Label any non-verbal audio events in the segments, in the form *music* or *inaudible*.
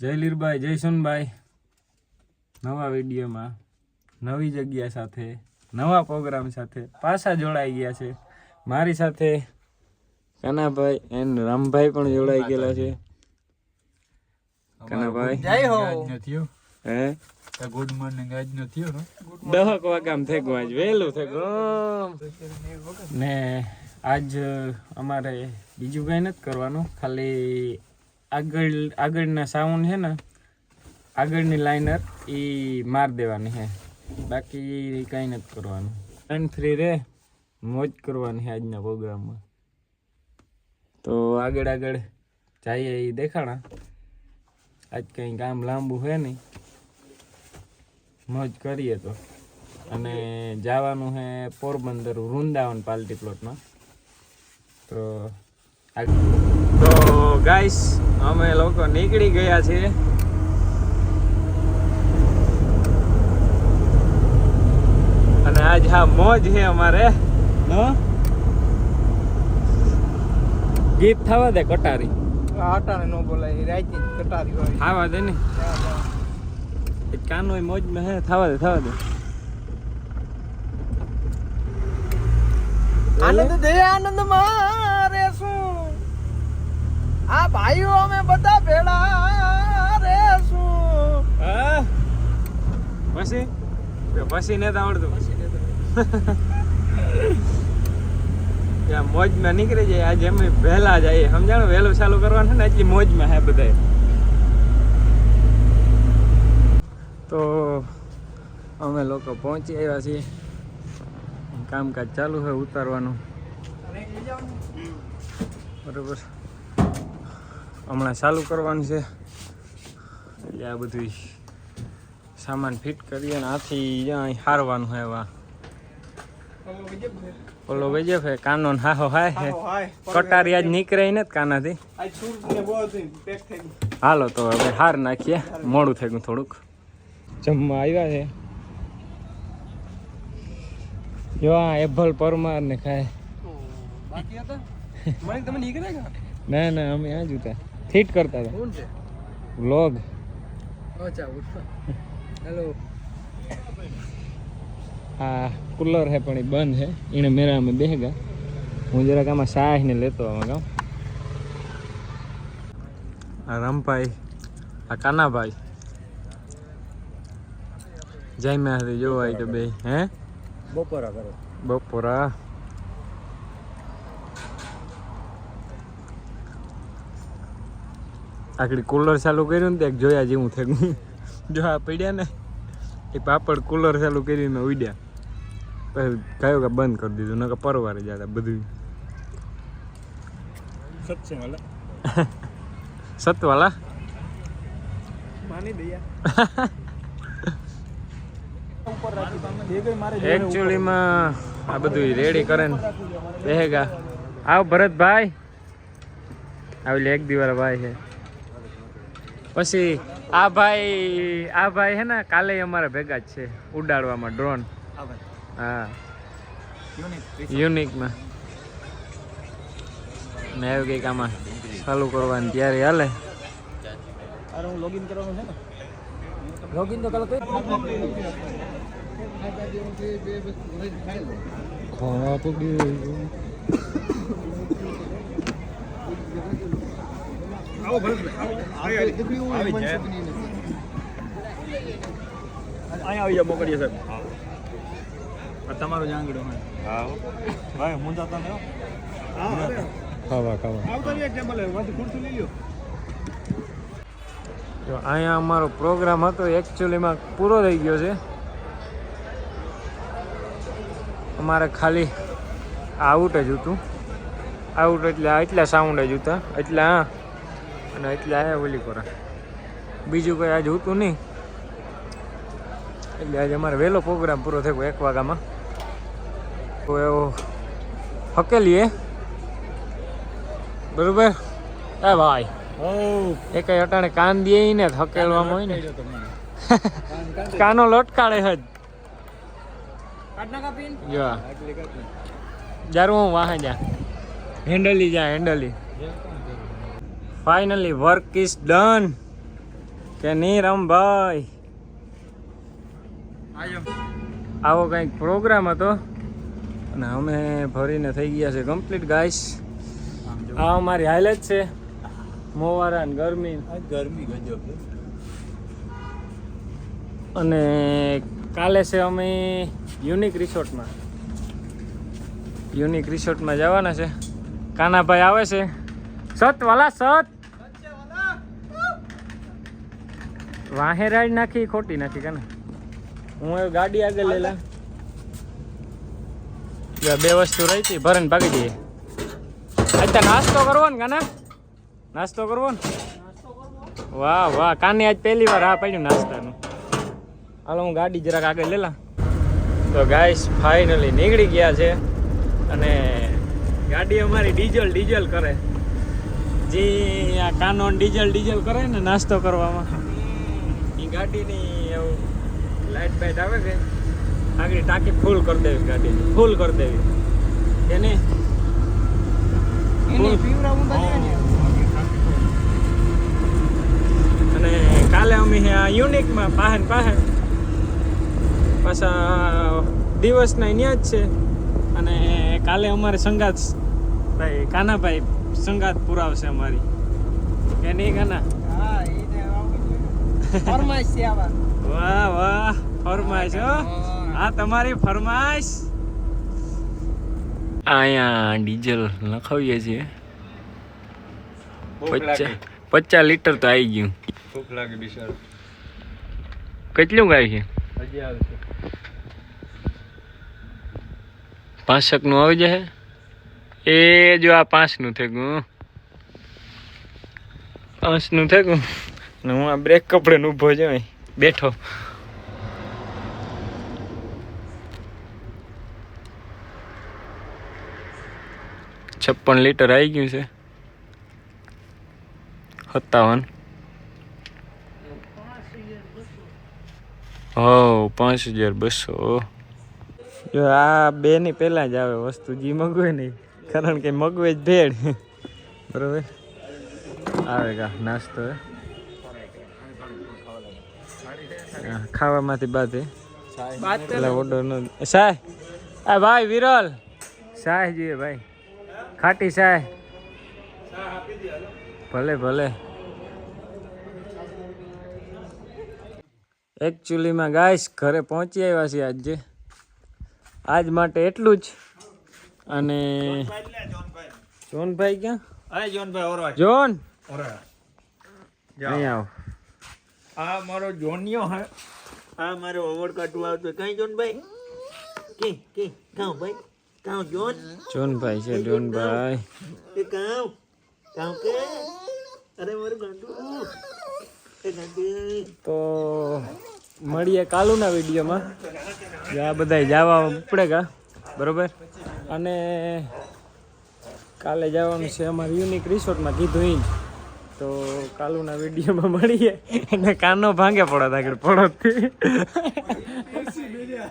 જય લીરભાઈ જય સોનભાઈ. નવા વિડીયોમાં નવી જગ્યા સાથે નવા પ્રોગ્રામ સાથે પાછા જોડાઈ ગયા છે. મારી સાથે કાનાભાઈ એન્ડ રામભાઈ પણ જોડાઈ ગયેલા છે. કનાભાઈ. જય હો. હે? ગુડ મોર્નિંગ આજ નો થયો ને. દહક વાગામ થેગું આજ વહેલું થેગું. ને આજ અમારે બીજું કંઈ નથી કરવાનું ખાલી આગળ, આગળના સાઉન્ડ છે ને, આગળની લાઇનર એ માર દેવાની છે. બાકી કંઈ નથી કરવાનું. ટર્ન ફ્રી રે, મોજ કરવાની છે આજના પ્રોગ્રામમાં. તો આગળ આગળ જઈએ એ દેખાણા. આજ કંઈ કામ લાંબુ છે નહીં. મોજ કરીએ તો. અને જવાનું છે પોરબંદર વૃંદાવન પાલટી પ્લોટમાં તો આગ- તો ગાઈસ અમે લોકો નીકળી ગયા છીએ. અને આજ હા મોજ છે અમારે. ગીત થવા દે કટારી. આટાને નો બોલાય રાઈતી કટારી હોય. ખાવા દે ને. કાનો મોજમાં હે થવા દે થવા દે. આનંદ દે આનંદ શું આ ભાઈઓ અમે બધા ભેળા રે શું? પછી? પછી ને આવડતું. ત્યાં મોજમાં નીકળી જાય આજે અમે વહેલા જઈએ સમજાણું? વહેલું ચાલુ કરવાનું છે ને એટલી મોજમાં હે બધાય. તો અમે લોકો પહોંચી આવ્યા છીએ. કામકાજ ચાલુ છે ઉતારવાનું. બરોબર. હમણાં ચાલુ કરવાનું છે. એટલે આ બધું સામાન ફિટ કરીએ ને આથી ત્યાં હારવાનું હોય એવા. ઓલો વેજે છે કાનો હાહો હાય હે. કટારી આજ નીકળે ને કાનાથી. થઈ ગયું હાલો તો હવે હાર નાખીએ મોડું થઈ ગયું થોડુંક. જમવા આવ્યા છે. જો આ એભલ પરમાર ને ખાય. બાકી હતા? મને તમે નીકળે ના ના અમે આ જ હતા ફિટ કરતા હતા. કોણ છે? વ્લોગ અચ્છા હેલો આ કુલર હે પણ એ બંધ હે. એને મેરા અમે બેહગા હું જરાક આમાં સાહ ને લેતો આમાં ગામ આ રમભાઈ આ કાનાભાઈ. જય મેં જોવાય કે બે હે? બપોરા કરો. બપોરા. આકડી કુલર ચાલુ કર્યું ને ત્યાં જોયા જેવું થયું. જો આ પડ્યા ને એ પાપડ કુલર ચાલુ કરીને ઉડ્યા. પછી કયો કે બંધ કરી દીધું નકર પરવારે જતા બધું સતવાલા? એકચ્યુઅલીમાં આ બધું રેડી કરે ને. બેહેગા આવ ભરતભાઈ. આવેલી એક દીવાર ભાઈ છે. પછી આ ભાઈ આ ભાઈ હે ને કાલે અમારા ભેગા જ છે ઉડાડવામાં ડ્રોન હા. યુનિકમાં મેં એવું કંઈક આમાં ચાલુ કરવાની તૈયારી હાલે. અરે હું લોગિન કરવાનું છે ને? લોગિન તો કાલે ખાવા આવો ભરત આવી. જાય. અહીંયા આવી જાવ મોકલીએ સાહેબ. આ તમારો જાંગડો હા. ભાઈ હું જાતા ને ખાવા ખાવા. આવતો ટેબલ ખુરશી લઈ લ્યો. જો અહીંયા અમારો પ્રોગ્રામ હતો એકચ્યુઅલીમાં પૂરો થઈ ગયો છે. અમારે ખાલી આઉટ જ હતું. આઉટ એટલે આ એટલા સાઉન્ડ જ હતા. એટલે આ અને એટલે આવ્યા ઓલી કોરા. બીજું કંઈ આજે હતું નહીં. એટલે આજે અમારે વહેલો પ્રોગ્રામ પૂરો થયો એક વાગ્યામાં. તો એવો હકેલીએ. બરોબર? એ ભાઈ. એ કઈ અટાણે કાન દે ને હકેલવામાં હોય ને. *laughs* કાનો લટકાળે હજ. જ્યારે જારું હું વાહ જા. હેન્ડલી જા હેન્ડલી. ફાઇનલી વર્ક ઇઝ ડન કે નહીં રામભાઈ આયો. આવો કંઈક પ્રોગ્રામ હતો. અને અમે ભરીને થઈ ગયા છે કમ્પ્લીટ ગાઈસ આ અમારી હાલત છે. મોવારા ને ગરમી. ગરમી ગજબ અને કાલે છે અમે યુનિક રિસોર્ટમાં યુનિક રિસોર્ટમાં જવાના છે. કાનાભાઈ આવે છે. સત વાલા સત. વાહે રાઈડ નાખી, ખોટી નાખી કાના હું એ ગાડી આગળ લેલા બે વસ્તુ રહી હતી ભરણ ભાગી જઈએ. અત્યારે નાસ્તો કરવો ને, કાના? નાસ્તો કરવો ને? વાહ વાહ, કાને આજ પહેલી વાર આ પડ્યું નાસ્તાનું? હાલો, હું ગાડી જરાક આગળ લેલા તો ગાઈસ ફાઇનલી નીકળી ગયા છે અને ગાડી અમારી ડીઝલ ડીઝલ કરે. જે, આ કાનો ડીઝલ ડીઝલ કરે ને નાસ્તો કરવામાં. એ ગાડીની એવું લાઇટ બાઇટ આવે છે. આગળ ટાંકી ફૂલ કરી દેવી ગાડીની ફૂલ કરી દેવી. કે નહીં? અને કાલે અમે યુનિકમાં પાહે ને પાછા દિવસના અહીંયા જ છે. અને કાલે અમારે સંગાત ભાઈ કાનાભાઈ સંગાત પુરાવશે અમારી. કે નહીં કાના? વાહ વાહ ફરમાઈશ હો. આ તમારી ફરમાઈશ? અહીંયા ડીઝલ લખાવીએ છીએ. પચાસ લીટર તો આવી ગયું. ભૂખ લાગે બિચાર. કેટલું ગાય છે? હજી નું આવી જશે? એ જો આ પાંચનું થઈ પાંચનું થઈ ગયું ને હું આ બ્રેક કપડે ઊભો છું બેઠો. છપ્પન લીટર આવી ગયું છે. સત્તાવન. હો, પાંચ હજાર બસો. જો આ બે ની પહેલાં જ આવે વસ્તુ, જી મગવે નહીં. કારણ કે મગવે જ ભેડ બરોબર? આવે કા નાસ્તો. ખાવામાંથી બાદ. એટલે પેલા ઓર્ડર નો સાહેબ આ ભાઈ વિરલ. જોઈએ ભાઈ. ખાટી સાહેબ. ભલે ભલે. એકચ્યુઅલીમાં ગાઈસ ઘરે પહોંચી આવ્યા છીએ આજે. આજ માટે એટલું જ. અને જોનભાઈ ક્યાં? જોનભાઈ જોન. ઓરવા. અહીં આવો. આ મારો જોનિયો હે. આ મારો ઓવર કાઢવા આવતો. કઈ જોનભાઈ? કે કે કાં ભાઈ? કાં જોન? જોનભાઈ છે જોનભાઈ. કે કાઉ કાઉ કે? અરે મારું ગાંડું. એ ગાંડું તો મળીએ કાલુના વિડીયોમાં. આ બધા જવા પડેગા બરોબર? અને કાલે જવાનું છે અમારે યુનિક રિસોર્ટમાં કીધું ઈ જ. તો કાલુના વિડીયોમાં મળીએ. અને કાનો ભાંગે પડત આગળ પડતથી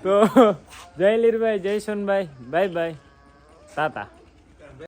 તો જય લીરભાઈ, જય સોનભાઈ બાય બાય તાતા